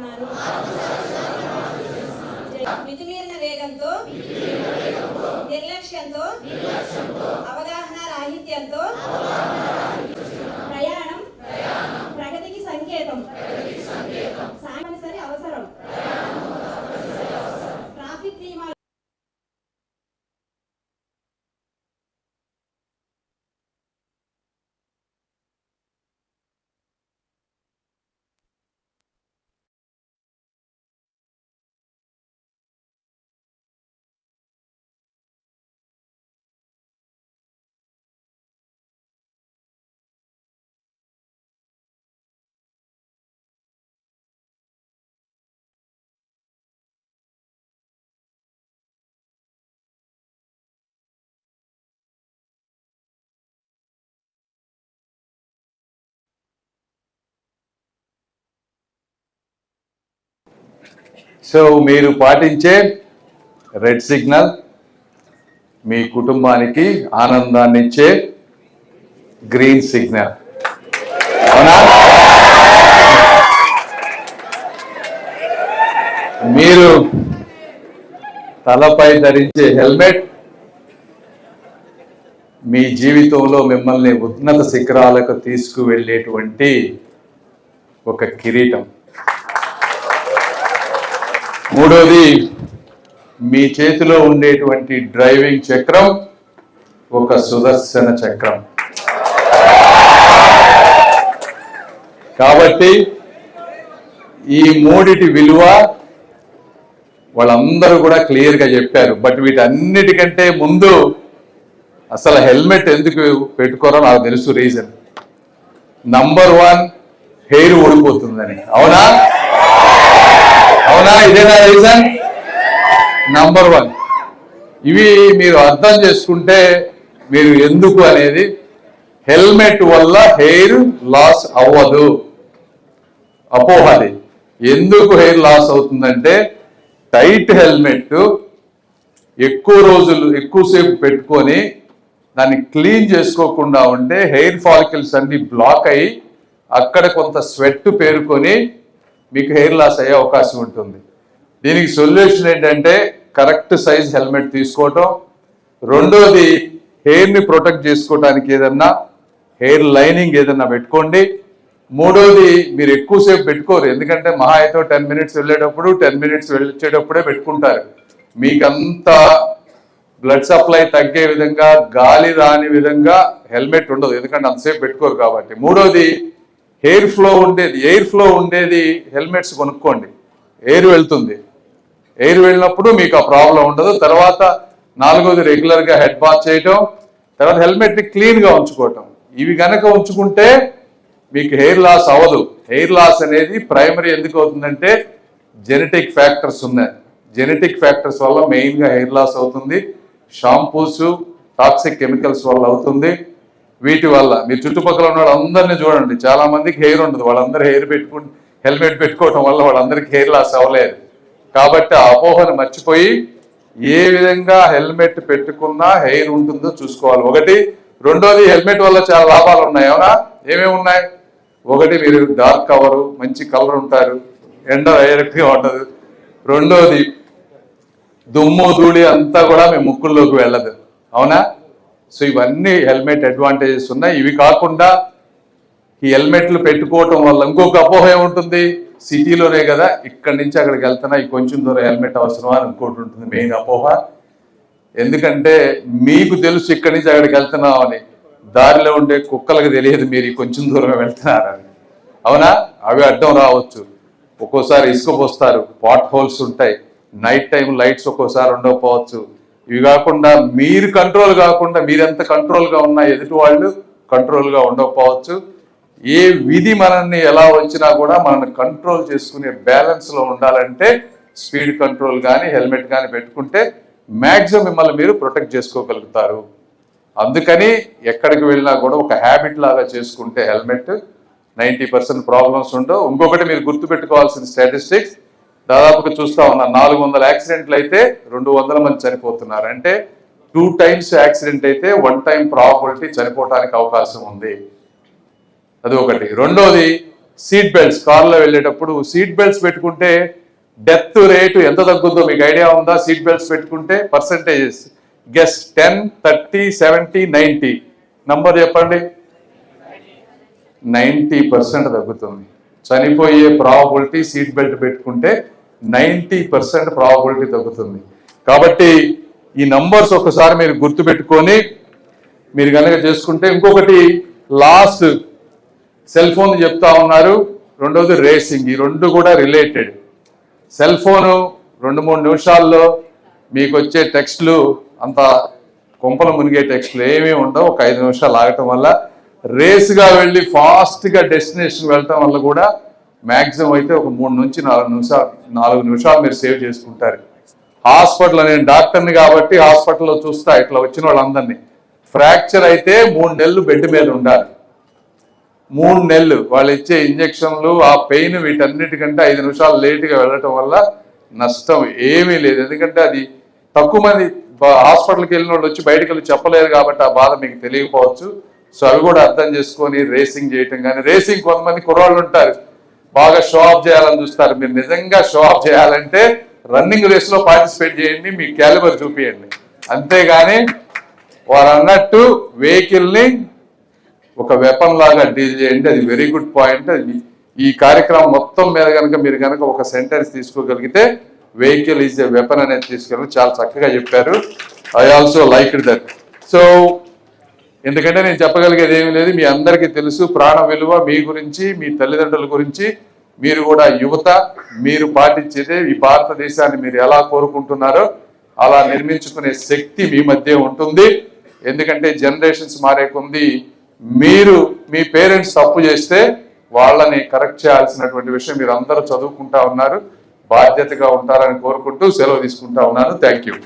చేస్తున్నారు. మితిమీరిన వేగంతో నిర్లక్ష్యంతో అవగాహన రాహిత్యంతో ప్రయాణం ప్రగతికి సంకేతం. సో మీరు పాటించే రెడ్ సిగ్నల్ మీ కుటుంబానికి ఆనందాన్ని ఇచ్చే గ్రీన్ సిగ్నల్. అవునా? మీరు తలపై ధరించే హెల్మెట్ మీ జీవితంలో మిమ్మల్ని ఉన్నత శిఖరాలకు తీసుకువెళ్ళేటువంటి ఒక కిరీటం. మూడోది మీ చేతిలో ఉండేటువంటి డ్రైవింగ్ చక్రం ఒక సుదర్శన చక్రం. కాబట్టి ఈ మూడిటి విలువ వాళ్ళందరూ కూడా క్లియర్గా చెప్పారు. బట్ వీటన్నిటికంటే ముందు అసలు హెల్మెట్ ఎందుకు పెట్టుకోరో నాకు తెలుసు రీజన్. నంబర్ వన్ హెయిర్ ఊడిపోతుందని. అవునా? కదా ఇదేనా రీజన్ నంబర్ వన్ ఇవి మీరు అర్థం చేసుకుంటే మీరు ఎందుకు అనేది హెల్మెట్ వల్ల హెయిర్ లాస్ అవ్వదు. అపోహది ఎందుకు హెయిర్ లాస్ అవుతుందంటే టైట్ హెల్మెట్ ఎక్కువ రోజులు ఎక్కువసేపు పెట్టుకొని దాన్ని క్లీన్ చేసుకోకుండా ఉంటే హెయిర్ ఫాలికల్స్ అన్ని బ్లాక్ అయ్యి అక్కడ కొంత స్వెట్ పేరుకొని మీకు హెయిర్ లాస్ అయ్యే అవకాశం ఉంటుంది. దీనికి సొల్యూషన్ ఏంటంటే కరెక్ట్ సైజ్ హెల్మెట్ తీసుకోవటం. రెండోది హెయిర్ని ప్రొటెక్ట్ చేసుకోవడానికి ఏదన్నా హెయిర్ లైనింగ్ ఏదన్నా పెట్టుకోండి. మూడోది మీరు ఎక్కువసేపు పెట్టుకోరు. ఎందుకంటే మహా అయితే టెన్ మినిట్స్ వెళ్ళేటప్పుడు టెన్ మినిట్స్ వెళ్ళేటప్పుడే పెట్టుకుంటారు. మీకంతా బ్లడ్ సప్లై తగ్గే విధంగా గాలి రాని విధంగా హెల్మెట్ ఉండదు. ఎందుకంటే అంతసేపు పెట్టుకోరు కాబట్టి. మూడోది హెయిర్ ఫ్లో ఉండేది ఎయిర్ ఫ్లో ఉండేది హెల్మెట్స్ కొనుక్కోండి. ఎయిర్ వెళ్తుంది. ఎయిర్ వెళ్ళినప్పుడు మీకు ఆ ప్రాబ్లం ఉండదు. తర్వాత నాలుగోది రెగ్యులర్గా హెడ్ బాత్ చేయటం తర్వాత హెల్మెట్ని క్లీన్గా ఉంచుకోవటం. ఇవి కనుక ఉంచుకుంటే మీకు హెయిర్ లాస్ అవ్వదు. హెయిర్ లాస్ అనేది ప్రైమరీ ఎందుకు అవుతుందంటే జెనెటిక్ ఫ్యాక్టర్స్ ఉన్నాయి. జెనెటిక్ ఫ్యాక్టర్స్ వల్ల మెయిన్గా హెయిర్ లాస్ అవుతుంది. షాంపూస్ టాక్సిక్ కెమికల్స్ వల్ల అవుతుంది. వీటి వల్ల. మీరు చుట్టుపక్కల ఉన్న వాళ్ళందరినీ చూడండి. చాలా మందికి హెయిర్ ఉండదు. వాళ్ళందరూ హెయిర్ పెట్టుకుని హెల్మెట్ పెట్టుకోవటం వల్ల వాళ్ళందరికీ హెయిర్ లాస్ అవ్వలేదు. కాబట్టి ఆ అపోహను మర్చిపోయి ఏ విధంగా హెల్మెట్ పెట్టుకున్నా హెయిర్ ఉంటుందో చూసుకోవాలి. ఒకటి రెండోది హెల్మెట్ వల్ల చాలా లాభాలు ఉన్నాయి. అవునా ఏమేమి ఉన్నాయి? ఒకటి మీరు డార్క్ కవరు మంచి కలర్ ఉంటారు. ఎండ డైరెక్ట్గా ఉండదు. రెండోది దుమ్ము ధూళి అంతా కూడా మీ ముక్కుల్లోకి వెళ్ళదు. అవునా? సో ఇవన్నీ హెల్మెట్ అడ్వాంటేజెస్ ఉన్నాయి. ఇవి కాకుండా ఈ హెల్మెట్లు పెట్టుకోవటం వల్ల ఇంకొక అపోహ ఏముంటుంది? సిటీలోనే కదా ఇక్కడి నుంచి అక్కడికి వెళ్తున్నా ఈ కొంచెం దూరం హెల్మెట్ అవసరమా అని ఇంకోటి ఉంటుంది మెయిన్ అపోహ. ఎందుకంటే మీకు తెలుసు ఇక్కడి నుంచి అక్కడికి వెళ్తున్నామని దారిలో ఉండే కుక్కలకు తెలియదు మీరు కొంచెం దూరం వెళ్తున్నారని. అవునా? అవి అడ్డం రావచ్చు. ఒక్కోసారి ఇసుక పోస్తారు. పాట్ హోల్స్ ఉంటాయి. నైట్ టైం లైట్స్ ఒక్కోసారి ఉండకపోవచ్చు. ఇవి కాకుండా మీరు కంట్రోల్ కాకుండా మీరెంత కంట్రోల్గా ఉన్నా ఎదుటి వాళ్ళు కంట్రోల్గా ఉండకపోవచ్చు. ఏ విధి మనల్ని ఎలా వచ్చినా కూడా మనల్ని కంట్రోల్ చేసుకునే బ్యాలెన్స్లో ఉండాలంటే స్పీడ్ కంట్రోల్ కానీ హెల్మెట్ కానీ పెట్టుకుంటే మ్యాక్సిమం మిమ్మల్ని మీరు ప్రొటెక్ట్ చేసుకోగలుగుతారు. అందుకని ఎక్కడికి వెళ్ళినా కూడా ఒక హ్యాబిట్ లాగా చేసుకుంటే హెల్మెట్ నైంటీ పర్సెంట్ ప్రాబ్లమ్స్ ఉండవు. ఇంకొకటి మీరు గుర్తుపెట్టుకోవాల్సిన స్టాటిస్టిక్స్ దాదాపుగా చూస్తా ఉన్నా నాలుగు వందల యాక్సిడెంట్లు అయితే రెండు వందల మంది చనిపోతున్నారు. అంటే టూ టైమ్స్ యాక్సిడెంట్ అయితే వన్ టైం ప్రాబిలిటీ చనిపోవడానికి అవకాశం ఉంది. అది ఒకటి. రెండోది సీట్ బెల్ట్స్. కార్లో వెళ్ళేటప్పుడు సీట్ బెల్ట్స్ పెట్టుకుంటే డెత్ రేటు ఎంత తగ్గుద్దో మీకు ఐడియా ఉందా? సీట్ బెల్ట్స్ పెట్టుకుంటే percentages. Guess ten thirty seventy ninety. Number చెప్పండి. నైంటీ పర్సెంట్ తగ్గుతుంది. చనిపోయే ప్రాబిలిటీ సీట్ బెల్ట్ పెట్టుకుంటే నైంటీ పర్సెంట్ ప్రాబబిలిటీ తగ్గుతుంది. కాబట్టి ఈ నంబర్స్ ఒకసారి మీరు గుర్తుపెట్టుకొని మీరు కనుక చేసుకుంటే ఇంకొకటి లాస్ట్ సెల్ ఫోన్ చెప్తా ఉన్నారు. రెండోది రేసింగ్ ఈ రెండు కూడా రిలేటెడ్ సెల్ ఫోను రెండు మూడు నిమిషాల్లో మీకు వచ్చే టెక్స్ట్లు అంత కొంపలు మునిగే టెక్స్ట్లు ఏమీ ఉండవు. ఒక ఐదు నిమిషాలు ఆగటం వల్ల రేస్గా వెళ్ళి ఫాస్ట్గా డెస్టినేషన్ వెళ్ళటం వల్ల కూడా మ్యాక్సిమం అయితే ఒక మూడు నుంచి నాలుగు నిమిషాలు నాలుగు నిమిషాలు మీరు సేవ్ చేసుకుంటారు. హాస్పిటల్ నేను డాక్టర్ని కాబట్టి హాస్పిటల్లో చూస్తా ఇట్లా వచ్చిన వాళ్ళందరినీ. ఫ్రాక్చర్ అయితే మూడు నెలలు బెడ్ మీద ఉండాలి. మూడు నెలలు వాళ్ళు ఇచ్చే ఇంజక్షన్లు ఆ పెయిన్ వీటన్నిటికంటే ఐదు నిమిషాలు లేటుగా వెళ్ళటం వల్ల నష్టం ఏమీ లేదు. ఎందుకంటే అది తక్కువ మంది హాస్పిటల్కి వెళ్ళిన వాళ్ళు వచ్చి బయటకు వెళ్ళి చెప్పలేరు కాబట్టి ఆ బాధ మీకు తెలియకపోవచ్చు. సో అవి కూడా అర్థం చేసుకొని రేసింగ్ చేయటం కానీ రేసింగ్ కొంతమంది కుర్రాళ్ళు ఉంటారు. బాగా షో ఆఫ్ చేయాలని చూస్తారు. మీరు నిజంగా షో ఆఫ్ చేయాలంటే రన్నింగ్ రేస్లో పార్టిసిపేట్ చేయండి మీ క్యాలిబర్ చూపియండి. అంతేగాని వారు అన్నట్టు వెహికల్ని ఒక వెపన్ లాగా డీల్ చేయండి. అది వెరీ గుడ్ పాయింట్ ఈ కార్యక్రమం మొత్తం మీద కనుక మీరు కనుక ఒక సెంటెన్స్ తీసుకోగలిగితే వెహికల్ ఈజ్ ఎ వెపన్ అనేది తీసుకెళ్ళి చాలా చక్కగా చెప్పారు. I also like that so ఎందుకంటే నేను చెప్పగలిగేది ఏమీ లేదు. మీ అందరికీ తెలుసు ప్రాణ విలువ మీ గురించి మీ తల్లిదండ్రుల గురించి. మీరు కూడా యువత మీరు పాటించేదే ఈ భారతదేశాన్ని మీరు ఎలా కోరుకుంటున్నారో అలా నిర్మించుకునే శక్తి మీ మధ్య ఉంటుంది. ఎందుకంటే జనరేషన్స్ మారే కొంది మీరు మీ పేరెంట్స్ తప్పు చేస్తే వాళ్ళని కరెక్ట్ చేయాల్సినటువంటి విషయం మీరు అందరూ చదువుకుంటా ఉన్నారు. బాధ్యతగా ఉంటారని కోరుకుంటూ సెలవు తీసుకుంటా ఉన్నాను. Thank you.